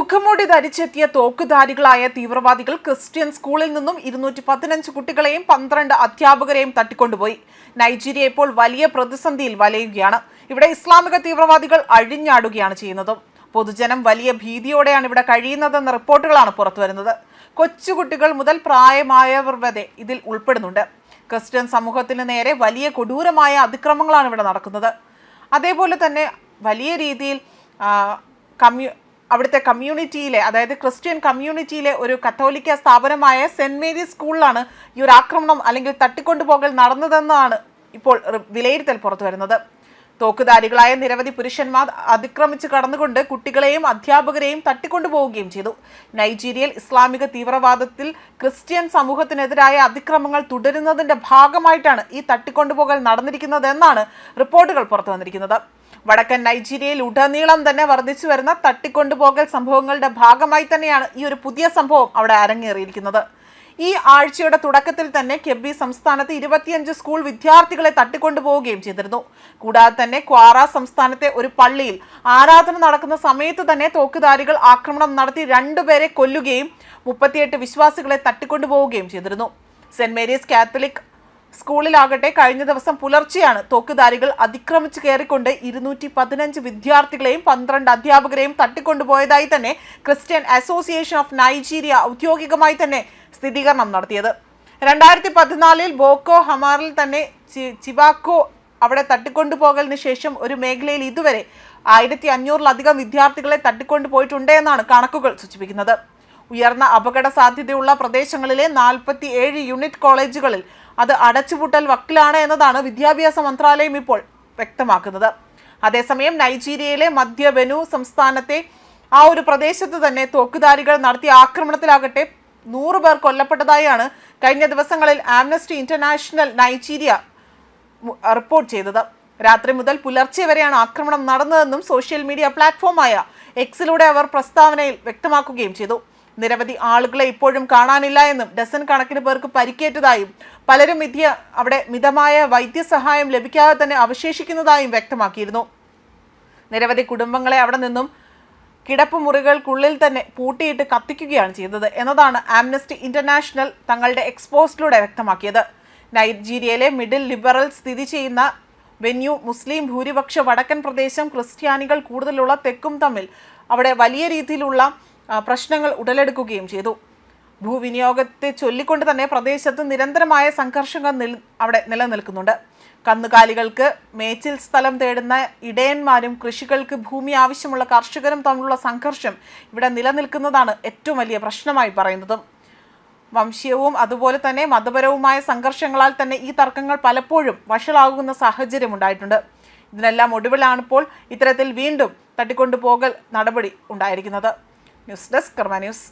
മുഖംമൂടി ധരിച്ചെത്തിയ തോക്കുധാരികളായ തീവ്രവാദികൾ ക്രിസ്ത്യൻ സ്കൂളിൽ നിന്നും ഇരുന്നൂറ്റി പതിനഞ്ച് കുട്ടികളെയും പന്ത്രണ്ട് അധ്യാപകരെയും തട്ടിക്കൊണ്ടുപോയി. നൈജീരിയ ഇപ്പോൾ വലിയ പ്രതിസന്ധിയിൽ വലയുകയാണ്. ഇവിടെ ഇസ്ലാമിക തീവ്രവാദികൾ അഴിഞ്ഞാടുകയാണ് ചെയ്യുന്നത്. പൊതുജനം വലിയ ഭീതിയോടെയാണ് ഇവിടെ കഴിയുന്നതെന്ന റിപ്പോർട്ടുകളാണ് പുറത്തുവരുന്നത്. കൊച്ചുകുട്ടികൾ മുതൽ പ്രായമായവർ വരെ ഇതിൽ ഉൾപ്പെടുന്നുണ്ട്. ക്രിസ്ത്യൻ സമൂഹത്തിന് നേരെ വലിയ കൊടൂരമായ അതിക്രമങ്ങളാണ് ഇവിടെ നടക്കുന്നത്. അതേപോലെ തന്നെ വലിയ രീതിയിൽ കമ്മ്യൂ അവിടുത്തെ കമ്മ്യൂണിറ്റിയിലെ അതായത് ക്രിസ്ത്യൻ കമ്മ്യൂണിറ്റിയിലെ ഒരു കത്തോലിക്ക സ്ഥാപനമായ സെന്റ് മേരീസ് സ്കൂളിലാണ് ഈ ഒരു ആക്രമണം അല്ലെങ്കിൽ തട്ടിക്കൊണ്ടുപോകൽ നടന്നതെന്നാണ് ഇപ്പോൾ വിലയിരുത്തൽ പുറത്തു വരുന്നത് തോക്കുധാരികളായ നിരവധി പുരുഷന്മാർ അതിക്രമിച്ച് കടന്നുകൊണ്ട് കുട്ടികളെയും അധ്യാപകരെയും തട്ടിക്കൊണ്ടുപോവുകയും ചെയ്തു. നൈജീരിയയിൽ ഇസ്ലാമിക തീവ്രവാദത്തിൽ ക്രിസ്ത്യൻ സമൂഹത്തിനെതിരായ അതിക്രമങ്ങൾ തുടരുന്നതിന്റെ ഭാഗമായിട്ടാണ് ഈ തട്ടിക്കൊണ്ടുപോകൽ നടന്നിരിക്കുന്നതെന്നാണ് റിപ്പോർട്ടുകൾ പുറത്തു വന്നിരിക്കുന്നത്. വടക്കൻ നൈജീരിയയിൽ ഉടനീളം തന്നെ വർദ്ധിച്ചു വരുന്ന തട്ടിക്കൊണ്ടുപോകൽ സംഭവങ്ങളുടെ ഭാഗമായി തന്നെയാണ് ഈ ഒരു പുതിയ സംഭവം അവിടെ അരങ്ങേറിയിരിക്കുന്നത്. ഈ ആഴ്ചയുടെ തുടക്കത്തിൽ തന്നെ കെബി സംസ്ഥാനത്ത് ഇരുപത്തിയഞ്ച് സ്കൂൾ വിദ്യാർത്ഥികളെ തട്ടിക്കൊണ്ടുപോവുകയും ചെയ്തിരുന്നു. കൂടാതെ തന്നെ ക്വാറ സംസ്ഥാനത്തെ ഒരു പള്ളിയിൽ ആരാധന നടക്കുന്ന സമയത്ത് തന്നെ തോക്കുധാരികൾ ആക്രമണം നടത്തി രണ്ടുപേരെ കൊല്ലുകയും മുപ്പത്തിയെട്ട് വിശ്വാസികളെ തട്ടിക്കൊണ്ടുപോവുകയും ചെയ്തിരുന്നു. സെന്റ് മേരീസ് കാത്തലിക് സ്കൂളിലാകട്ടെ കഴിഞ്ഞ ദിവസം പുലർച്ചെയാണ് തോക്കുധാരികൾ അതിക്രമിച്ച് കയറിക്കൊണ്ട് ഇരുന്നൂറ്റി പതിനഞ്ച് വിദ്യാർത്ഥികളെയും പന്ത്രണ്ട് അധ്യാപകരെയും തട്ടിക്കൊണ്ടുപോയതായി തന്നെ ക്രിസ്ത്യൻ അസോസിയേഷൻ ഓഫ് നൈജീരിയ ഔദ്യോഗികമായി തന്നെ സ്ഥിരീകരണം നടത്തിയത്. രണ്ടായിരത്തി പതിനാലിൽ ബോക്കോ ഹമാറിൽ തന്നെ ചിവാക്കോ അവിടെ തട്ടിക്കൊണ്ടുപോകലിന് ശേഷം ഒരു മേഖലയിൽ ഇതുവരെ ആയിരത്തി അഞ്ഞൂറിലധികം വിദ്യാർത്ഥികളെ തട്ടിക്കൊണ്ടു പോയിട്ടുണ്ട് എന്നാണ് കണക്കുകൾ സൂചിപ്പിക്കുന്നത്. ഉയർന്ന അപകട സാധ്യതയുള്ള പ്രദേശങ്ങളിലെ നാൽപ്പത്തി ഏഴ് യൂണിറ്റ് കോളേജുകളിൽ അത് അടച്ചുപൂട്ടൽ വക്കിലാണ് എന്നതാണ് വിദ്യാഭ്യാസ മന്ത്രാലയം ഇപ്പോൾ വ്യക്തമാക്കുന്നത്. അതേസമയം നൈജീരിയയിലെ മധ്യ ബനു സംസ്ഥാനത്തെ ആ ഒരു പ്രദേശത്ത് തന്നെ തോക്കുധാരികൾ നടത്തിയ ആക്രമണത്തിലാകട്ടെ നൂറ് പേർ കൊല്ലപ്പെട്ടതായാണ് കഴിഞ്ഞ ദിവസങ്ങളിൽ ആംനസ്റ്റി ഇന്റർനാഷണൽ നൈജീരിയ റിപ്പോർട്ട് ചെയ്തത്. രാത്രി മുതൽ പുലർച്ചെ വരെയാണ് ആക്രമണം നടന്നതെന്നും സോഷ്യൽ മീഡിയ പ്ലാറ്റ്ഫോമായ എക്സിലൂടെ അവർ പ്രസ്താവനയിൽ വ്യക്തമാക്കുകയും ചെയ്തു. നിരവധി ആളുകളെ ഇപ്പോഴും കാണാനില്ല എന്നും ഡസൻ കണക്കിന് പേർക്ക് പരിക്കേറ്റതായും പലരും മിഥ്യ അവിടെ മിതമായ വൈദ്യസഹായം ലഭിക്കാതെ തന്നെ അവശേഷിക്കുന്നതായും വ്യക്തമാക്കിയിരുന്നു. നിരവധി കുടുംബങ്ങളെ അവിടെ നിന്നും കിടപ്പുമുറികൾക്കുള്ളിൽ തന്നെ പൂട്ടിയിട്ട് കത്തിക്കുകയാണ് ചെയ്തത് എന്നതാണ് ആംനസ്റ്റി ഇന്റർനാഷണൽ തങ്ങളുടെ എക്സ്പോസ്റ്റിലൂടെ വ്യക്തമാക്കിയത്. നൈജീരിയയിലെ മിഡിൽ ലിബറൽ സ്ഥിതി ചെയ്യുന്ന വെന്യൂ മുസ്ലിം ഭൂരിപക്ഷ വടക്കൻ പ്രദേശം ക്രിസ്ത്യാനികൾ കൂടുതലുള്ള തെക്കും തമ്മിൽ അവിടെ വലിയ രീതിയിലുള്ള പ്രശ്നങ്ങൾ ഉടലെടുക്കുകയും ചെയ്തു. ഭൂവിനിയോഗത്തെ ചൊല്ലിക്കൊണ്ട് തന്നെ പ്രദേശത്ത് നിരന്തരമായ സംഘർഷങ്ങൾ നിൽ അവിടെ നിലനിൽക്കുന്നുണ്ട്. കന്നുകാലികൾക്ക് മേച്ചിൽ സ്ഥലം തേടുന്ന ഇടയന്മാരും കൃഷികൾക്ക് ഭൂമി ആവശ്യമുള്ള കർഷകരും തമ്മിലുള്ള സംഘർഷം ഇവിടെ നിലനിൽക്കുന്നതാണ് ഏറ്റവും വലിയ പ്രശ്നമായി പറയുന്നതും. വംശീയവും അതുപോലെ തന്നെ മതപരവുമായ സംഘർഷങ്ങളാൽ തന്നെ ഈ തർക്കങ്ങൾ പലപ്പോഴും വഷളാകുന്ന സാഹചര്യം ഉണ്ടായിട്ടുണ്ട്. ഇതിനെല്ലാം ഒടുവിലാണിപ്പോൾ ഇത്തരത്തിൽ വീണ്ടും തട്ടിക്കൊണ്ടുപോകൽ നടപടി ഉണ്ടായിരിക്കുന്നത്. News desk Karma news.